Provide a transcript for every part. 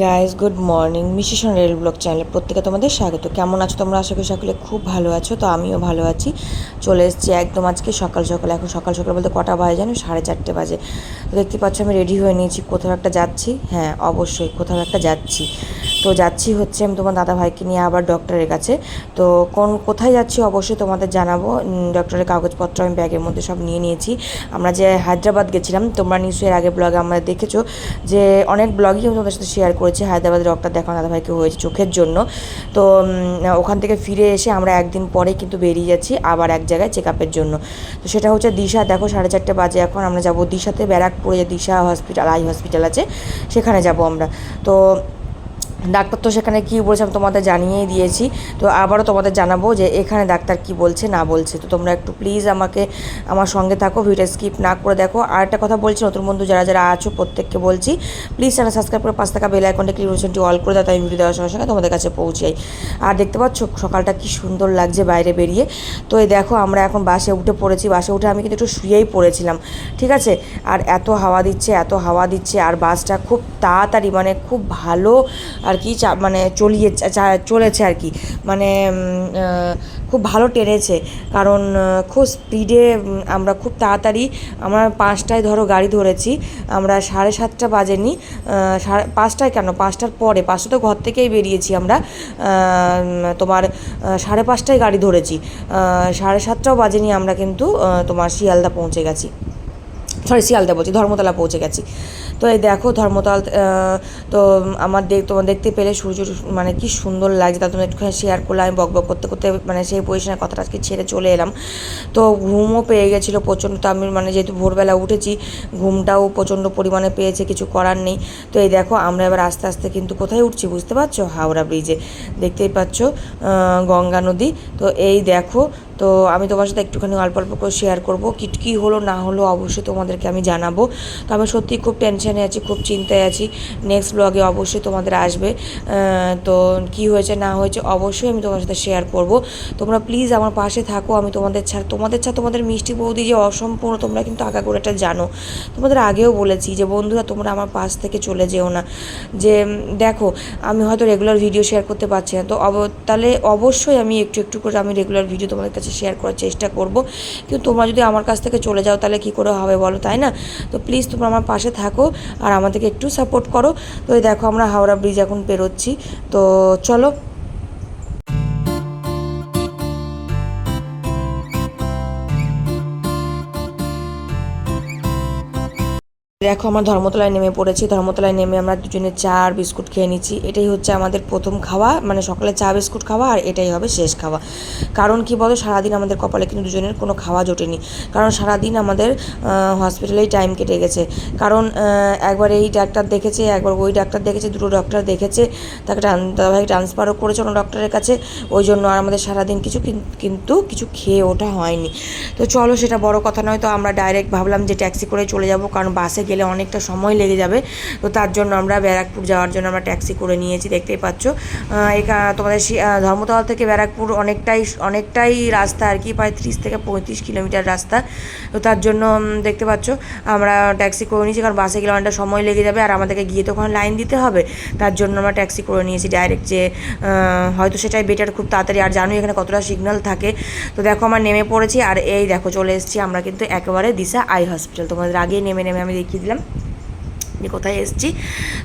Guys good morning মিশিশন rail blog চ্যানেলে প্রত্যেকে তোমাদের স্বাগত। কেমন আছো তোমরা? আশা করি সকলে খুব ভালো আছো, তো আমিও ভালো আছি। চলে এসেছি একদম আজকে সকাল সকাল। এখন সকাল সকাল বলতে কটা বাজে জানো? সাড়ে চারটে বাজে। তো দেখতে পাচ্ছ আমি রেডি হয়ে নিয়েছি। কোথাও একটা যাচ্ছি। হ্যাঁ অবশ্যই কোথাও একটা যাচ্ছি। তো যাচ্ছি হচ্ছে আমি তোমার দাদা ভাইকে নিয়ে আবার ডক্টরের কাছে। তো কোন, কোথায় যাচ্ছি অবশ্যই তোমাদের জানাব। ডক্টরের কাগজপত্র আমি ব্যাগের মধ্যে সব নিয়ে নিয়েছি। আমরা যে হায়দ্রাবাদ গেছিলাম, তোমরা নিশ্চয়ই এর আগে ব্লগে আমরা দেখেছ যে অনেক ব্লগই আমি তোমাদের সাথে শেয়ার করেছি, হায়দ্রাবাদের ডক্টর দেখানো দাদা ভাইকে হয়েছে চোখের জন্য। তো ওখান থেকে ফিরে এসে আমরা একদিন পরে কিন্তু বেরিয়ে যাচ্ছি আবার এক জায়গায় চেক আপের জন্য। তো সেটা হচ্ছে দিশা, দেখো সাড়ে চারটে বাজে এখন, আমরা যাব দিশাতে ব্যারাকপুরে যে দিশা হসপিটাল আই হসপিটাল আছে, সেখানে যাব আমরা। তো ডাক্তার তো সেখানে কী বলছে আমি তোমাদের জানিয়েই দিয়েছি। তো আবারও তোমাদের জানাব যে এখানে ডাক্তার কি বলছে, না বলছে। তো তোমরা একটু প্লিজ আমাকে, আমার সঙ্গে থাকো ভিডিও স্কিপ না করে দেখো। আর একটা কথা বলছি, নতুন বন্ধু যারা যারা আছো, প্রত্যেককে বলছি প্লিজ চ্যানেল সাবস্ক্রাইব করে পাঁচ টাকা বেল আইকনটা ক্লিক রয়েছে অল করে দাও তাই ভিডিও দেওয়ার সঙ্গে সঙ্গে তোমাদের কাছে পৌঁছাই। আর দেখতে পাচ্ছ, সকালটা কি সুন্দর লাগছে বাইরে বেরিয়ে। তো এই দেখো, আমরা এখন বাসে উঠে পড়েছি। বাসে উঠে আমি কিন্তু একটু শুয়েই পড়েছিলাম, ঠিক আছে? আর এত হাওয়া দিচ্ছে, এত হাওয়া দিচ্ছে, আর বাসটা খুব তাড়াতাড়ি মানে খুব ভালো আর কি চা- মানে চলিয়ে চলেছে আর কি। মানে খুব ভালো টেনেছে। কারণ খুব স্পিডে আমরা খুব তাড়াতাড়ি, আমরা পাঁচটায় ধরো গাড়ি ধরেছি, আমরা সাড়ে সাতটা বাজেনি সাড়ে পাঁচটায় কেন? পাঁচটার পরে, পাঁচটা তো ঘর থেকেই বেরিয়েছি আমরা তোমার সাড়ে পাঁচটায় গাড়ি ধরেছি সাড়ে সাতটাও বাজেনি আমরা কিন্তু তোমার শিয়ালদা পৌঁছে গেছি। সরি, শিয়ালদা বলছি ধর্মতলা পৌঁছে গেছি। তো এই দেখো ধর্মতলা তো আমার দেখ, তোমার দেখতে পেলে সূর্য মানে কি সুন্দর লাগছে। তা তুমি একটুখানি শেয়ার করলে, আমি বক বক করতে করতে মানে সেই পজিশনের কথাটা আজকে ছেড়ে চলে এলাম। তো ঘুমও পেয়ে গেছিল প্রচণ্ড, তো আমি মানে যেহেতু ভোরবেলা উঠেছি, ঘুমটাও প্রচণ্ড পরিমাণে পেয়েছে, কিছু করার নেই। তো এই দেখো, আমরা এবার আস্তে আস্তে কিন্তু কোথায় উঠছি বুঝতে পারছ? হাওড়া ব্রিজে দেখতেই পাচ্ছ গঙ্গা নদী। তো এই দেখো, তো আমি তোমার সাথে একটুখানি অল্প অল্প করে শেয়ার করব। কি কী হলো না হলো অবশ্যই তোমাদেরকে আমি জানাব। তো আমি সত্যি খুব টেনশনে আছি, খুব চিন্তায় আছি। নেক্সট ব্লগে অবশ্যই তোমাদের আসবে। তো কি হয়েছে, না হয়েছে অবশ্যই আমি তোমার সাথে শেয়ার করব। তোমরা প্লিজ আমার পাশে থাকো, আমি তোমাদের ছাড় তোমাদের ছাড় তোমাদের মিষ্টি বৌদি যে অসম্পূর্ণ, তোমরা কিন্তু আগাগোড়াটা জানো। তোমাদের আগেও বলেছি যে, বন্ধুরা, তোমরা আমার পাশ থেকে চলে যেও না। যে, দেখো, আমি হয়তো রেগুলার ভিডিও শেয়ার করতে পারছি না। তো তাহলে অবশ্যই আমি একটু একটু করে আমি রেগুলার ভিডিও তোমাদের কাছে শেয়ার করার চেষ্টা করব। কিন্তু তোমরা যদি আমার কাছ থেকে চলে যাও, তাহলে কী করে হবে বলো, তাই না? তো প্লিজ তোমরা আমার পাশে থাকো। আর আমাদেরকে একটু সাপোর্ট করো। তো এই দেখো আমরা হাওড়া ব্রিজ এখন পেরোচ্ছি। তো চলো দেখো, আমার ধর্মতলায় নেমে পড়েছি। ধর্মতলায় নেমে আমরা দুজনে চা আর বিস্কুট খেয়ে নিচ্ছি। এটাই হচ্ছে আমাদের প্রথম খাওয়া। মানে সকালে চা, বিস্কুট খাওয়া আর এটাই হবে শেষ খাওয়া। কারণ কি বলো সারাদিন আমাদের কপালে কিন্তু দুজনের কোনো খাওয়া জোটেনি। কারণ সারাদিন আমাদের হসপিটালেই টাইম কেটে গেছে। কারণ একবার এই ডাক্তার দেখেছে, একবার ওই ডাক্তার দেখেছে, দুটো ডক্টর দেখেছে। তাকে দাদাভাই ট্রান্সফারও করেছে অন্য ডক্টরের কাছে। ওই জন্য আর আমাদের সারাদিন কিছু কিন- কিন্তু কিছু খেয়ে ওঠা হয়নি। তো চলো, সেটা বড় কথা নয়। তো আমরা ডাইরেক্ট ভাবলাম যে ট্যাক্সি করে চলে যাব। কারণ বাসে গেলে অনেকটা সময় লেগে যাবে। তো তার জন্য আমরা ব্যারাকপুর যাওয়ার জন্য আমরা ট্যাক্সি করে নিয়েছি, দেখতেই পাচ্ছ। তোমাদের ধর্মতলা থেকে ব্যারাকপুর অনেকটাই অনেকটাই রাস্তা আর কি, প্রায় ত্রিশ থেকে পঁয়ত্রিশ কিলোমিটার রাস্তা। তো তার জন্য দেখতে পাচ্ছ, আমরা ট্যাক্সি করে নিয়েছি, কারণ বাসে গেলে অনেকটা সময় লেগে যাবে, আর আমাদেরকে গিয়ে তো ওখানে লাইন দিতে হবে। তার জন্য আমরা ট্যাক্সি করে নিয়েছি ডাইরেক্ট যে হয়তো সেটাই বেটার খুব তাড়াতাড়ি, আর জানোই এখানে কতটা সিগন্যাল থাকে। তো দেখো আমার নেমে পড়েছি, আর এই দেখো চলে এসেছি, আমরা কিন্তু একেবারে দিশা আই হসপিটাল। তোমাদের আগেই নেমে নেমে আমি দেখিয়ে দিলাম যে কোথায় এসেছি?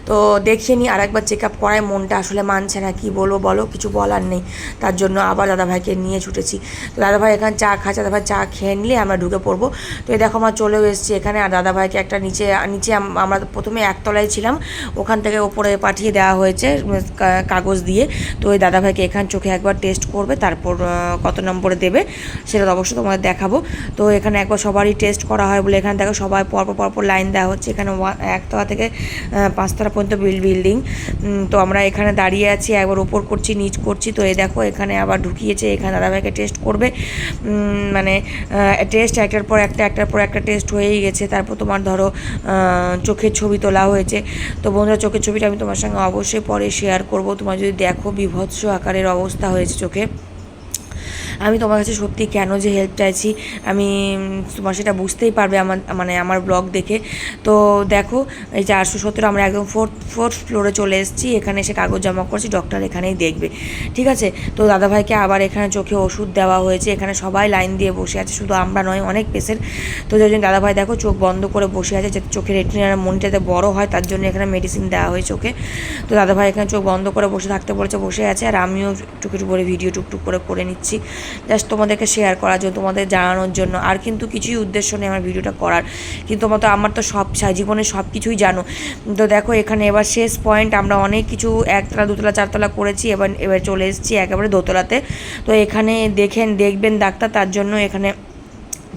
তো দেখিয়ে নিই আর একবার চেক আপ করায়, মনটা আসলে মানছে না, কি বলব বলো, কিছু বলার নেই। তার জন্য আবার দাদাভাইকে নিয়ে ছুটেছি। তো দাদাভাই এখানে চা খাচ্ছে দাদাভাই চা খেয়ে নিলে আমরা ঢুকে পড়ব। তো এই দেখো আমরা চলেও এসেছি এখানে, আর দাদাভাইকে একটা নিচে নিচে আমরা প্রথমে একতলায় ছিলাম। ওখান থেকে ওপরে পাঠিয়ে দেওয়া হয়েছে কাগজ দিয়ে। তো ওই দাদাভাইকে এখান চোখে একবার টেস্ট করবে, তারপর কত নম্বরে দেবে, সেটা অবশ্যই তোমাদের দেখাবো। তো এখানে একবার সবারই টেস্ট করা হয় বলে এখানে দেখো সবাই পরপর পরপর লাইন দেওয়া হচ্ছে। এখানে ওয়া- থেকে পাঁচতলা পর্যন্ত বিল বিল্ডিং। তো আমরা এখানে দাঁড়িয়ে আছি, একবার ওপর করছি, নিচ করছি। তো এ দেখো, এখানে আবার ঢুকিয়েছে, এখানে দাদাভাইকে টেস্ট করবে। মানে টেস্ট একটার পর একটা, একটার পর একটা টেস্ট হয়েই গেছে। তারপর তোমার ধরো চোখের ছবি তোলা হয়েছে। তো বন্ধুরা, চোখের ছবিটা আমি তোমার সঙ্গে অবশ্যই পরে শেয়ার করব। তোমার যদি দেখো বিভৎস আকারের অবস্থা হয়েছে চোখে। আমি তোমার কাছে সত্যি কেন যে হেল্প চাইছি, আমি তোমার সেটা বুঝতেই পারবে আমার মানে আমার ব্লগ দেখে। তো দেখো, এই যে চারশো সতেরো আমরা একদম ফোর্থ ফোর্থ ফ্লোরে চলে এসেছি, এখানে এসে কাগজ জমা করছি ডক্টর এখানেই দেখবে। ঠিক আছে? তো দাদাভাইকে আবার এখানে চোখে ওষুধ দেওয়া হয়েছে, এখানে সবাই লাইন দিয়ে বসে আছে, শুধু আমরা নয়, অনেক পেশেন্ট তো যার দাদাভাই দেখো, চোখ বন্ধ করে বসে আছে, যাতে চোখের রেটিনার মনিটাতে বড় হয়, তার জন্য এখানে মেডিসিন দেওয়া হয় চোখে তো দাদাভাই এখানে চোখ বন্ধ করে বসে থাকতে বলেছে, বসে আছে, আর আমিও টুকু টুকু করে ভিডিও টুকটুক করে করে নিচ্ছি। জাস্ট তোমাদেরকে শেয়ার করার জন্য, তোমাদের জানানোর জন্য। আর কিন্তু কিছুই উদ্দেশ্য নেই আমার ভিডিওটা করার। কিন্তু তোমার তো, আমার তো সব জীবনে সব কিছুই জানো। তো দেখো, এখানে এবার শেষ পয়েন্ট আমরা অনেক কিছু একতলা, দুতলা, চারতলা করেছি, এবার এবার চলে এসেছি একেবারে দোতলাতে। তো এখানে দেখেন, দেখবেন ডাক্তার, তার জন্য এখানে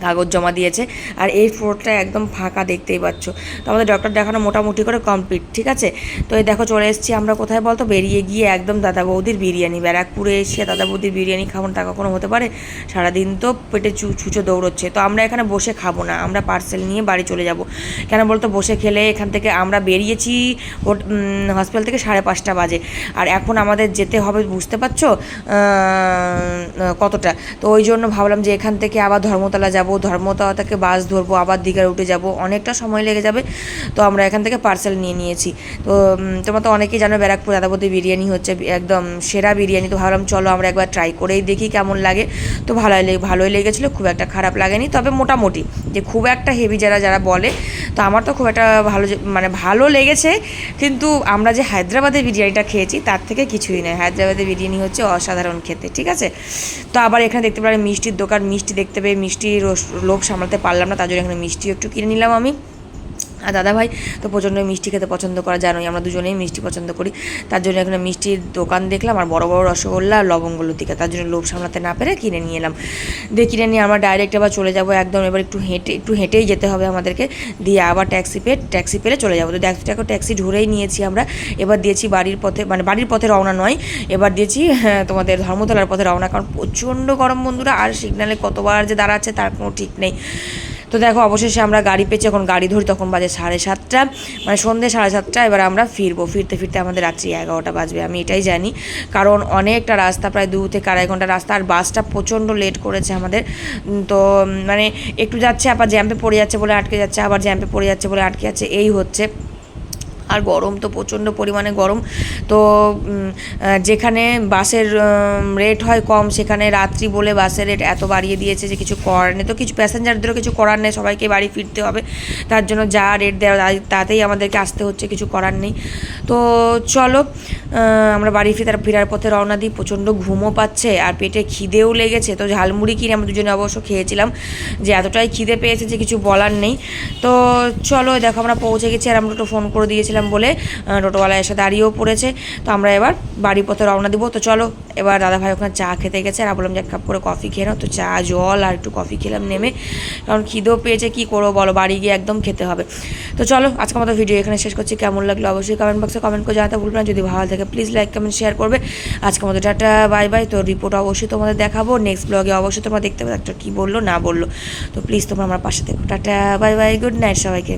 কাগজ জমা দিয়েছে আর এই ফ্লোরটা একদম ফাঁকা দেখতেই পাচ্ছ। তো আমাদের ডক্টর দেখানো মোটামুটি করে কমপ্লিট ঠিক আছে? তো এই দেখো চলে এসেছি আমরা কোথায় বলতো? বেরিয়ে গিয়ে একদম দাদা বৌদির বিরিয়ানি, ব্যারাকপুরে এসে দাদা বৌদির বিরিয়ানি খাব না তা কখনো হতে পারে? সারাদিন তো পেটে চু, ছুঁচো দৌড়চ্ছে। তো আমরা এখানে বসে খাব না, আমরা পার্সেল নিয়ে বাড়ি চলে যাব। কেন বলতো? বসে খেলে এখান থেকে আমরা বেরিয়েছি হসপিটাল থেকে সাড়ে পাঁচটা বাজে। আর এখন আমাদের যেতে হবে, বুঝতে পারছ? কতটা? তো ওই জন্য ভাবলাম যে এখান থেকে আবার ধর্মতলা যাব। ধর্মতলা থেকে বাস ধরবো, আবার দীঘার উঠে যাব, অনেকটা সময় লেগে যাবে। তো আমরা এখান থেকে পার্সেল নিয়ে নিয়েছি। তো তোমরা তো অনেকেই জানো ব্যারাকপুর দাদাবতী বিরিয়ানি হচ্ছে একদম সেরা বিরিয়ানি। তো ভাবলাম চলো আমরা একবার ট্রাই করেই দেখি কেমন লাগে। তো ভালোই লেগে ভালোই লেগেছিলো, খুব একটা খারাপ লাগেনি। তবে মোটামুটি যে খুব একটা হেভি যারা যারা বলে, তো আমার তো খুব একটা ভালো মানে ভালো লেগেছে। কিন্তু আমরা যে হায়দ্রাবাদের বিরিয়ানিটা খেয়েছি, তার থেকে কিছুই নয়। হায়দ্রাবাদের বিরিয়ানি হচ্ছে অসাধারণ খেতে, ঠিক আছে? তো আবার এখানে দেখতে পারেন মিষ্টির দোকান, মিষ্টি দেখতে পেয়ে মিষ্টি রস- লোভ সামলাতে পারলাম না তার জন্য এখানে মিষ্টিও একটু কিনে নিলাম আমি। আর দাদা ভাই তো প্রচণ্ড মিষ্টি খেতে পছন্দ করা জানোই আমরা দুজনেই মিষ্টি পছন্দ করি। তার জন্য এখানে মিষ্টির দোকান দেখলাম আর বড় বড় রসগোল্লা আর লতিকা তার জন্য লোভ সামলাতে না পেরে কিনে নিয়ে এলাম। দিয়ে কিনে নিয়ে আমরা ডাইরেক্ট আবার চলে যাব একদম এবার একটু হেঁটে একটু হেঁটেই যেতে হবে আমাদেরকে। দিয়ে আবার ট্যাক্সি পেয়ে ট্যাক্সি পেলে চলে যাব। তো ট্যাক্সিটাকে ট্যাক্সি ধরেই নিয়েছি আমরা। এবার দিয়েছি বাড়ির পথে মানে বাড়ির পথে রওনা নয় এবার দিয়েছি হ্যাঁ, তোমাদের ধর্মতলার পথে রওনা। কারণ প্রচণ্ড গরম বন্ধুরা আর সিগনালে কতবার যে দাঁড়াচ্ছে তার কোনো ঠিক নেই। তো দেখো, অবশেষে আমরা গাড়ি পেয়েছি। এখন গাড়ি ধরি তখন বাজে সাড়ে সাতটা। মানে সন্ধ্যে সাড়ে সাতটা, এবার আমরা ফিরবো। ফিরতে ফিরতে আমাদের রাত্রি এগারোটা বাজবে, আমি এটাই জানি। কারণ অনেকটা রাস্তা, প্রায় দু থেকে আড়াই ঘণ্টা রাস্তা, আর বাসটা প্রচণ্ড লেট করেছে আমাদের। তো মানে একটু যাচ্ছে, আবার জ্যাম্পে পড়ে যাচ্ছে বলে আটকে যাচ্ছে, আবার জ্যাম্পে পড়ে যাচ্ছে বলে আটকে যাচ্ছে, এই হচ্ছে। আর গরম তো প্রচণ্ড পরিমাণে গরম। তো যেখানে বাসের রেট হয় কম, সেখানে রাত্রি বলে বাসের রেট এত বাড়িয়ে দিয়েছে যে কিছু করার নেই। তো কিছু প্যাসেঞ্জারদেরও কিছু করার নেই, সবাইকে বাড়ি ফিরতে হবে। তার জন্য যা রেট দেওয়া তাতেই আমাদেরকে আসতে হচ্ছে, কিছু করার নেই। তো চলো আমরা বাড়ি ফিরে, ফেরার পথে রওনা দিই। প্রচণ্ড ঘুমও পাচ্ছে আর পেটে খিদেও লেগেছে। তো ঝালমুড়ি কিনে আমরা দুজনে অবশ্য খেয়েছিলাম, যে এতটাই খিদে পেয়েছে যে কিছু বলার নেই। তো চলো, দেখো আমরা পৌঁছে গেছি আর আমরা তো ফোন করে দিয়েছিলাম। বলে আহ, টোটোওয়ালা এসে দাঁড়িয়েও পড়েছে। তো আমরা এবার বাড়ির পথে রওনা দিব। তো চলো এবার দাদা ভাই ওখানে চা খেতে গেছে। আর বললাম যে এক কাপ করে কফি খেয়ে নাও। তো চা জল আর একটু কফি খেলাম নেমে। কারণ খিদেও পেয়েছে কি করব বলো? বাড়ি গিয়ে একদম খেতে হবে। তো চলো আজকে আমাদের ভিডিও এখানে শেষ করছি। কেমন লাগল অবশ্যই কমেন্ট বক্সে কমেন্ট করে জানাতে না। যদি ভালো থাকে প্লিজ লাইক কমেন্ট শেয়ার করবে। আজকে আমাদের টাটা বাই বাই তো রিপোর্ট অবশ্যই তোমাদের দেখাবো। নেক্সট ব্লগে অবশ্যই তোমরা দেখতে পাবে একটা কী বলল না বলল। তো প্লিজ তোমরা আমার পাশে দেখো tata bye bye good night সবাইকে।